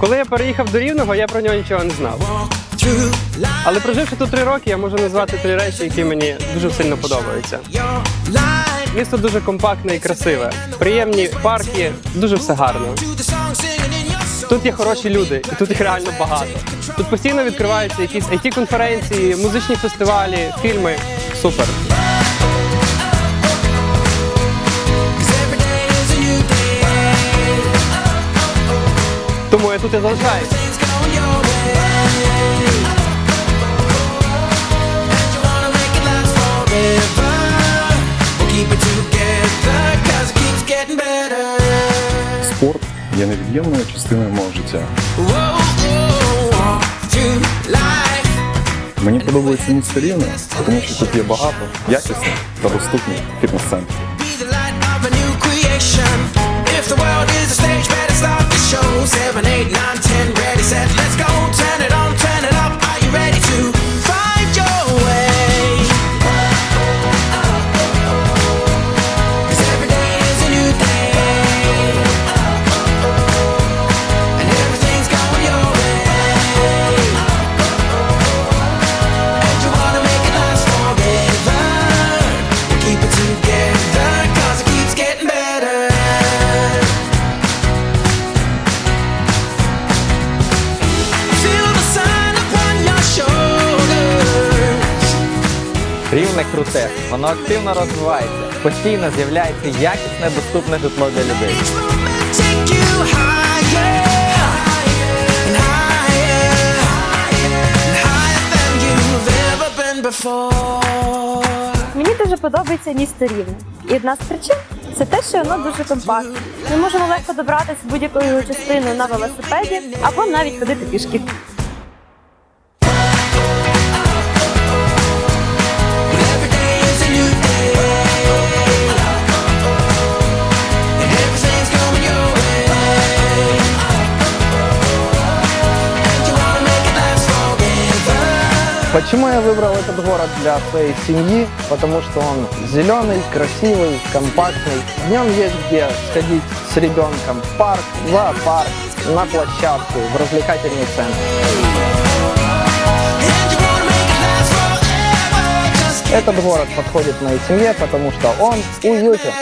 Коли я переїхав до Рівного, я про нього нічого не знав. Але проживши тут три роки, я можу назвати три речі, які мені дуже сильно подобаються. Місто дуже компактне і красиве. Приємні парки, дуже все гарно. Тут є хороші люди, і тут їх реально багато. Тут постійно відкриваються якісь it конференції музичні фестивалі, фільми. Супер. Тому я тут і залишаюся. Спорт є невід'ємною частиною мого життя. Мені подобається місто Рівне, тому що тут є багато якісних та доступних фітнес-центрів. Рівне круте, воно активно розвивається, постійно з'являється якісне доступне житло для людей. Мені дуже подобається місто Рівне. І одна з причин це те, що воно дуже компактне. Ми можемо легко добратися будь-яку його частину на велосипеді або навіть ходити пішки. Почему я выбрал этот город для своей семьи? Потому что он зеленый, красивый, компактный. В нем есть где сходить с ребенком в парк, в зоопарк, на площадку, в развлекательный центр. Этот город подходит моей семье, потому что он уютен.